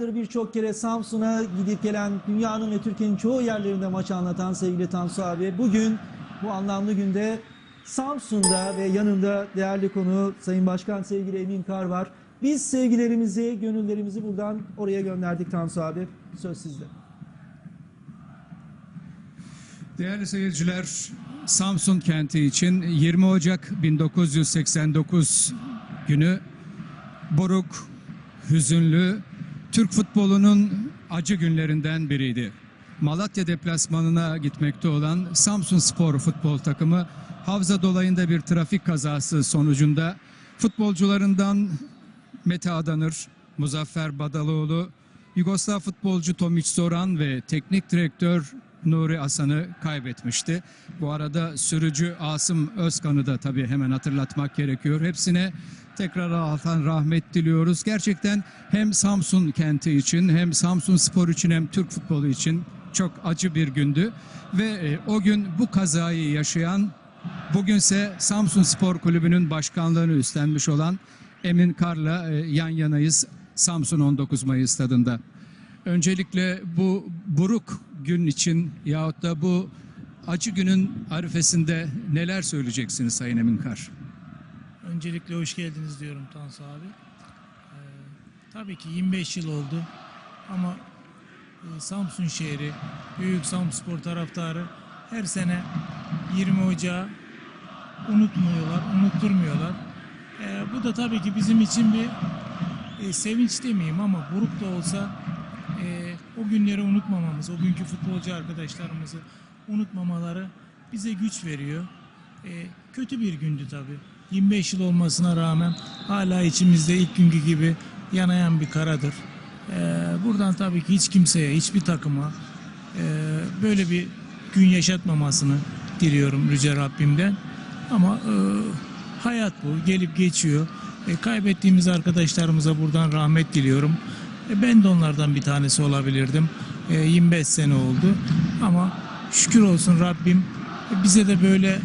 Birçok kere Samsun'a gidip gelen dünyanın ve Türkiye'nin çoğu yerlerinde maç anlatan sevgili Tansu abi. Bugün bu anlamlı günde Samsun'da ve yanında değerli konu Sayın Başkan sevgili Emin Kar var. Biz sevgilerimizi, gönüllerimizi buradan oraya gönderdik Tansu abi. Söz sizde. Değerli seyirciler, Samsun kenti için 20 Ocak 1989 günü buruk, hüzünlü, Türk futbolunun acı günlerinden biriydi. Malatya deplasmanına gitmekte olan Samsun Spor futbol takımı Havza dolayında bir trafik kazası sonucunda futbolcularından Mete Adanır, Muzaffer Badaloğlu, Yugoslav futbolcu Tomiç Zoran ve teknik direktör Nuri Asan'ı kaybetmişti. Bu arada sürücü Asım Özkan'ı da tabii hemen hatırlatmak gerekiyor. Hepsine tekrar Allah'tan rahmet diliyoruz. Gerçekten hem Samsun kenti için hem Samsun Spor için hem Türk futbolu için çok acı bir gündü. Ve e, o gün bu kazayı yaşayan Bugünse Samsun Spor Kulübü'nün başkanlığını üstlenmiş olan Emin Kar'la e, yan yanayız Samsun 19 Mayıs stadında. Öncelikle bu buruk gün için yahut da bu acı günün arifesinde neler söyleyeceksiniz Sayın Emin Kar? Öncelikle hoş geldiniz diyorum Tansu abi. Ee, tabii ki 25 yıl oldu ama e, Samsun şehri, Büyük Samspor taraftarı her sene 20 Ocağı unutmuyorlar, unutturmuyorlar. Ee, bu da tabii ki bizim için bir e, sevinç demeyeyim ama buruk da olsa e, o günleri unutmamamız, o günkü futbolcu arkadaşlarımızı unutmamaları bize güç veriyor. E, kötü bir gündü tabii. 25 yıl olmasına rağmen hala içimizde ilk günkü gibi yanayan bir karadır. E, buradan tabii ki hiç kimseye, hiçbir takıma e, böyle bir gün yaşatmamasını diliyorum Yüce Rabbimden. Ama e, hayat bu, gelip geçiyor. E, kaybettiğimiz arkadaşlarımıza buradan rahmet diliyorum. E, ben de onlardan bir tanesi olabilirdim. E, 25 sene oldu. Ama şükür olsun Rabbim e, bize de böyle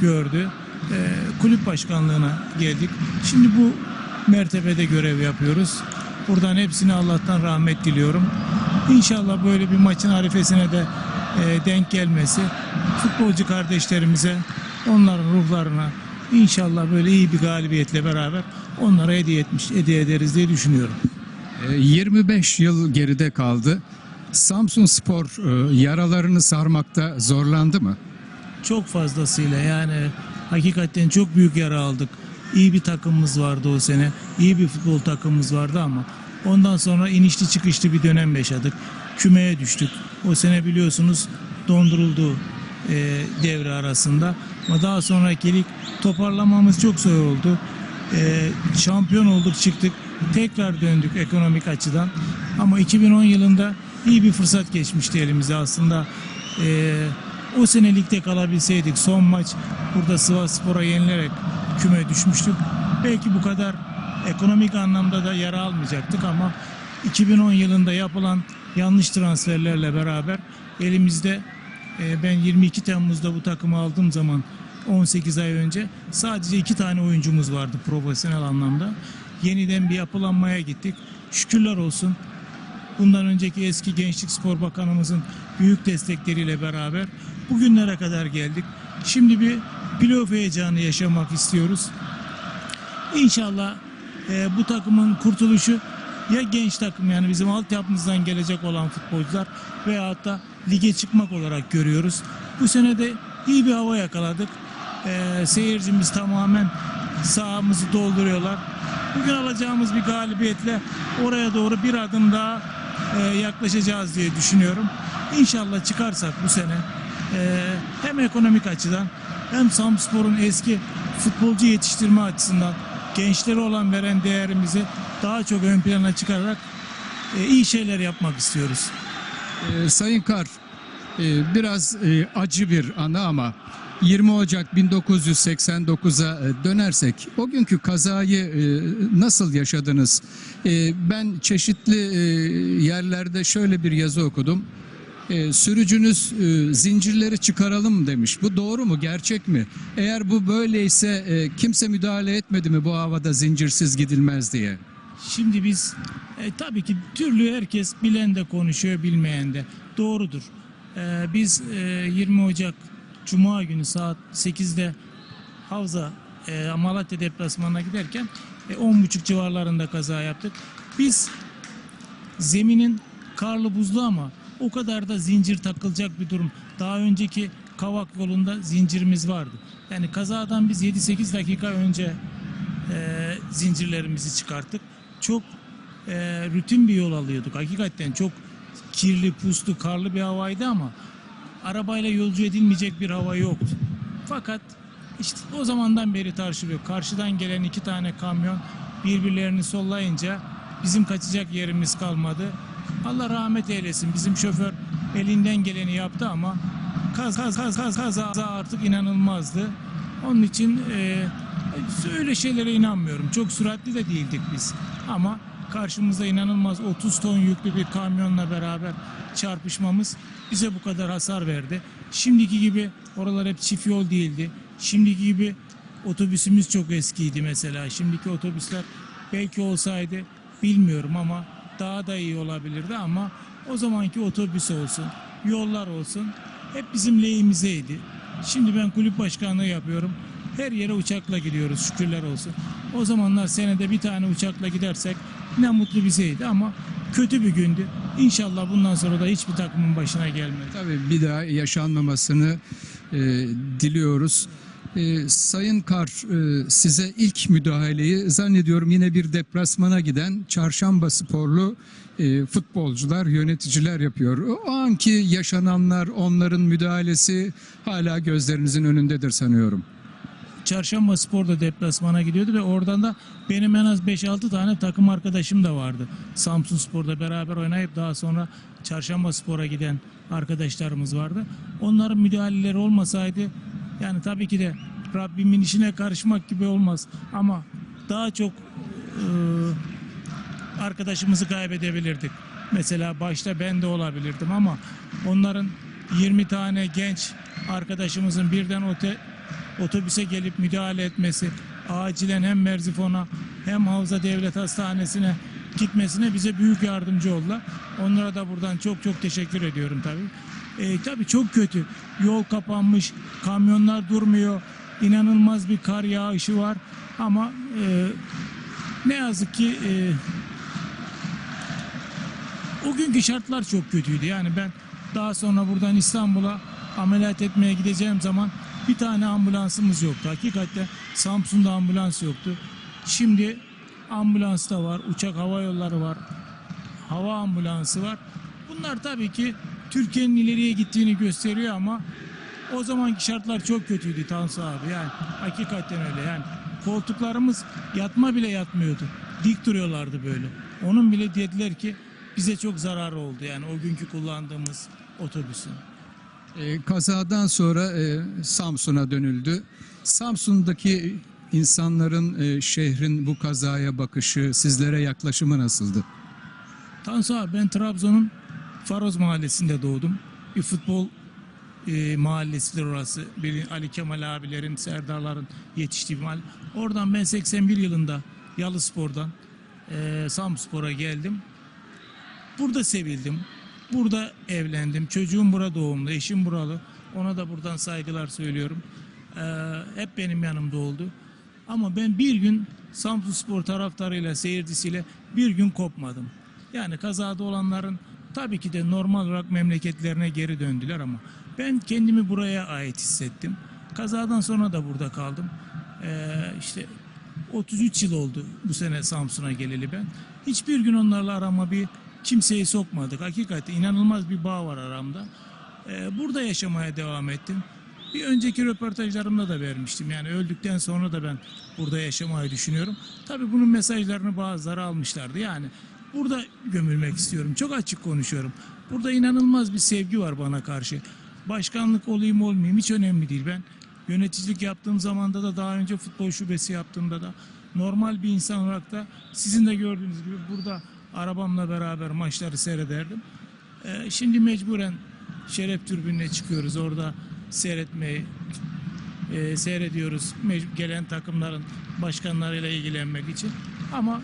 gördü. E, kulüp başkanlığına geldik. Şimdi bu mertebede görev yapıyoruz. Buradan hepsine Allah'tan rahmet diliyorum. İnşallah böyle bir maçın arifesine de e, denk gelmesi futbolcu kardeşlerimize, onların ruhlarına inşallah böyle iyi bir galibiyetle beraber onlara hediye etmiş, hediye ederiz diye düşünüyorum. E, 25 yıl geride kaldı. Samsun Spor e, yaralarını sarmakta zorlandı mı? Çok fazlasıyla yani hakikaten çok büyük yara aldık. İyi bir takımımız vardı o sene. İyi bir futbol takımımız vardı ama ondan sonra inişli çıkışlı bir dönem yaşadık. Kümeye düştük. O sene biliyorsunuz donduruldu e, devre arasında. Ama daha sonraki lig toparlamamız çok zor oldu. E, şampiyon olduk çıktık. Tekrar döndük ekonomik açıdan. Ama 2010 yılında iyi bir fırsat geçmişti elimize aslında. E, o sene ligde kalabilseydik son maç burada Sivas Spor'a yenilerek küme düşmüştük. Belki bu kadar ekonomik anlamda da yara almayacaktık ama 2010 yılında yapılan yanlış transferlerle beraber elimizde e, ben 22 Temmuz'da bu takımı aldığım zaman 18 ay önce sadece iki tane oyuncumuz vardı profesyonel anlamda. Yeniden bir yapılanmaya gittik. Şükürler olsun bundan önceki eski Gençlik Spor Bakanımızın büyük destekleriyle beraber bugünlere kadar geldik. Şimdi bir playoff heyecanı yaşamak istiyoruz. İnşallah e, bu takımın kurtuluşu ya genç takım yani bizim altyapımızdan gelecek olan futbolcular veyahut da lige çıkmak olarak görüyoruz. Bu sene de iyi bir hava yakaladık. E, seyircimiz tamamen sahamızı dolduruyorlar. Bugün alacağımız bir galibiyetle oraya doğru bir adım daha e, yaklaşacağız diye düşünüyorum. İnşallah çıkarsak bu sene e, hem ekonomik açıdan hem Samspor'un eski futbolcu yetiştirme açısından gençlere olan veren değerimizi daha çok ön plana çıkararak e, iyi şeyler yapmak istiyoruz. Ee, Sayın Kar, e, biraz e, acı bir anı ama 20 Ocak 1989'a e, dönersek o günkü kazayı e, nasıl yaşadınız? E, Ben çeşitli e, yerlerde şöyle bir yazı okudum. E, Sürücünüz e, zincirleri çıkaralım demiş. Bu doğru mu? Gerçek mi? Eğer bu böyleyse e, kimse müdahale etmedi mi bu havada zincirsiz gidilmez diye? Şimdi biz e, tabii ki türlü herkes bilen de konuşuyor bilmeyen de doğrudur. E, biz e, 20 Ocak Cuma günü saat 8'de Havza e, Malatya deplasmanına giderken e, 10.30 civarlarında kaza yaptık. Biz zeminin karlı buzlu ama o kadar da zincir takılacak bir durum. Daha önceki Kavak yolunda zincirimiz vardı. Yani kazadan biz 7-8 dakika önce e, zincirlerimizi çıkarttık. Çok e, rutin bir yol alıyorduk. Hakikaten çok kirli, puslu, karlı bir havaydı ama arabayla yolcu edilmeyecek bir hava yoktu. Fakat işte o zamandan beri tartışılıyor. Karşıdan gelen iki tane kamyon birbirlerini sollayınca bizim kaçacak yerimiz kalmadı. Allah rahmet eylesin. Bizim şoför elinden geleni yaptı ama kaz kaz kaz kaz kaza artık inanılmazdı. Onun için e, öyle şeylere inanmıyorum. Çok süratli de değildik biz. Ama karşımızda inanılmaz 30 ton yüklü bir kamyonla beraber çarpışmamız bize bu kadar hasar verdi. Şimdiki gibi oralar hep çift yol değildi. Şimdiki gibi otobüsümüz çok eskiydi mesela. Şimdiki otobüsler belki olsaydı bilmiyorum ama daha da iyi olabilirdi ama o zamanki otobüs olsun, yollar olsun hep bizim lehimizeydi. Şimdi ben kulüp başkanlığı yapıyorum. Her yere uçakla gidiyoruz şükürler olsun. O zamanlar senede bir tane uçakla gidersek ne mutlu bizeydi ama kötü bir gündü. İnşallah bundan sonra da hiçbir takımın başına gelmedi. Tabii bir daha yaşanmamasını e, diliyoruz. E, Sayın Kar e, size ilk müdahaleyi zannediyorum yine bir deplasmana giden çarşamba sporlu e, futbolcular, yöneticiler yapıyor. O anki yaşananlar, onların müdahalesi hala gözlerinizin önündedir sanıyorum. Çarşamba Spor'da deplasmana gidiyordu ve oradan da benim en az 5-6 tane takım arkadaşım da vardı. Samsun Spor'da beraber oynayıp daha sonra Çarşamba Spor'a giden arkadaşlarımız vardı. Onların müdahaleleri olmasaydı yani tabii ki de Rabbimin işine karışmak gibi olmaz ama daha çok e, arkadaşımızı kaybedebilirdik. Mesela başta ben de olabilirdim ama onların 20 tane genç arkadaşımızın birden ote, otobüse gelip müdahale etmesi, acilen hem Merzifon'a hem Havza Devlet Hastanesi'ne gitmesine bize büyük yardımcı oldular. Onlara da buradan çok çok teşekkür ediyorum tabii. E, tabii çok kötü. Yol kapanmış, kamyonlar durmuyor. İnanılmaz bir kar yağışı var. Ama e, ne yazık ki e, o günkü şartlar çok kötüydü. Yani ben daha sonra buradan İstanbul'a ameliyat etmeye gideceğim zaman bir tane ambulansımız yoktu. Hakikaten Samsun'da ambulans yoktu. Şimdi ambulans da var, uçak hava yolları var, hava ambulansı var. Bunlar tabii ki Türkiye'nin ileriye gittiğini gösteriyor ama o zamanki şartlar çok kötüydü Tansu abi. Yani hakikaten öyle yani. Koltuklarımız yatma bile yatmıyordu. Dik duruyorlardı böyle. Onun bile dediler ki bize çok zararı oldu yani o günkü kullandığımız otobüsün. E, kazadan sonra e, Samsun'a dönüldü. Samsun'daki insanların, e, şehrin bu kazaya bakışı, sizlere yaklaşımı nasıldı? Tansu abi ben Trabzon'un Faroz mahallesinde doğdum. Bir futbol e, mahallesidir orası. Bir Ali Kemal abilerin, Serdarların yetiştiği bir mahalle. Oradan ben 81 yılında Yalı Spor'dan e, Samspor'a geldim. Burada sevildim. Burada evlendim. Çocuğum burada doğumlu, eşim buralı. Ona da buradan saygılar söylüyorum. Ee, hep benim yanımda oldu. Ama ben bir gün Samsun Spor taraftarıyla, seyircisiyle bir gün kopmadım. Yani kazada olanların tabii ki de normal olarak memleketlerine geri döndüler ama ben kendimi buraya ait hissettim. Kazadan sonra da burada kaldım. Ee, işte 33 yıl oldu bu sene Samsun'a geleli ben. Hiçbir gün onlarla arama bir kimseyi sokmadık. Hakikaten inanılmaz bir bağ var aramda. Ee, burada yaşamaya devam ettim. Bir önceki röportajlarımda da vermiştim. Yani öldükten sonra da ben burada yaşamayı düşünüyorum. Tabii bunun mesajlarını bazıları almışlardı. Yani burada gömülmek istiyorum. Çok açık konuşuyorum. Burada inanılmaz bir sevgi var bana karşı. Başkanlık olayım olmayayım hiç önemli değil. Ben yöneticilik yaptığım zamanda da daha önce futbol şubesi yaptığımda da normal bir insan olarak da sizin de gördüğünüz gibi burada arabamla beraber maçları seyrederdim. Ee, şimdi mecburen Şeref Türbünü'ne çıkıyoruz. Orada seyretmeyi e, seyrediyoruz. Mec- gelen takımların başkanlarıyla ilgilenmek için. Ama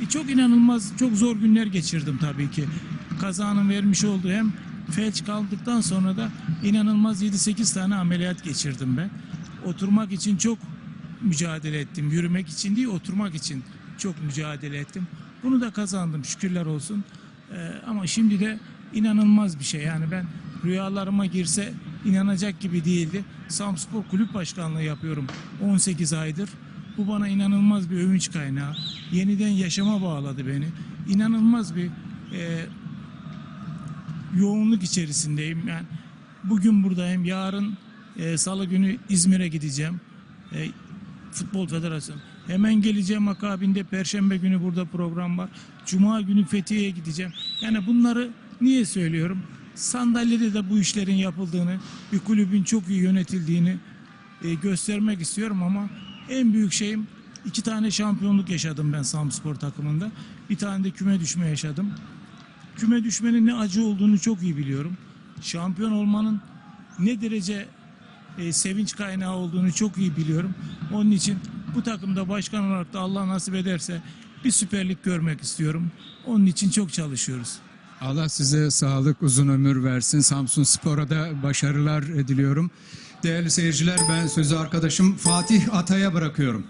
E, çok inanılmaz, çok zor günler geçirdim tabii ki. Kazanın vermiş olduğu hem felç kaldıktan sonra da inanılmaz 7-8 tane ameliyat geçirdim ben. Oturmak için çok mücadele ettim. Yürümek için değil, oturmak için çok mücadele ettim. Bunu da kazandım şükürler olsun. Ee, ama şimdi de inanılmaz bir şey. Yani ben rüyalarıma girse inanacak gibi değildi. Samspor Kulüp Başkanlığı yapıyorum 18 aydır. Bu bana inanılmaz bir övünç kaynağı. Yeniden yaşama bağladı beni. İnanılmaz bir e, yoğunluk içerisindeyim. Yani bugün buradayım. Yarın e, Salı günü İzmir'e gideceğim. E, Futbol Federasyonu. Hemen geleceğim akabinde Perşembe günü burada program var. Cuma günü Fethiye'ye gideceğim. Yani bunları niye söylüyorum? Sandalyede de bu işlerin yapıldığını, bir kulübün çok iyi yönetildiğini e, göstermek istiyorum ama en büyük şeyim iki tane şampiyonluk yaşadım ben Samspor takımında. Bir tane de küme düşme yaşadım. Küme düşmenin ne acı olduğunu çok iyi biliyorum. Şampiyon olmanın ne derece e, sevinç kaynağı olduğunu çok iyi biliyorum. Onun için bu takımda başkan olarak da Allah nasip ederse bir süperlik görmek istiyorum. Onun için çok çalışıyoruz. Allah size sağlık, uzun ömür versin. Samsun Spor'a da başarılar diliyorum. Değerli seyirciler ben sözü arkadaşım Fatih Atay'a bırakıyorum.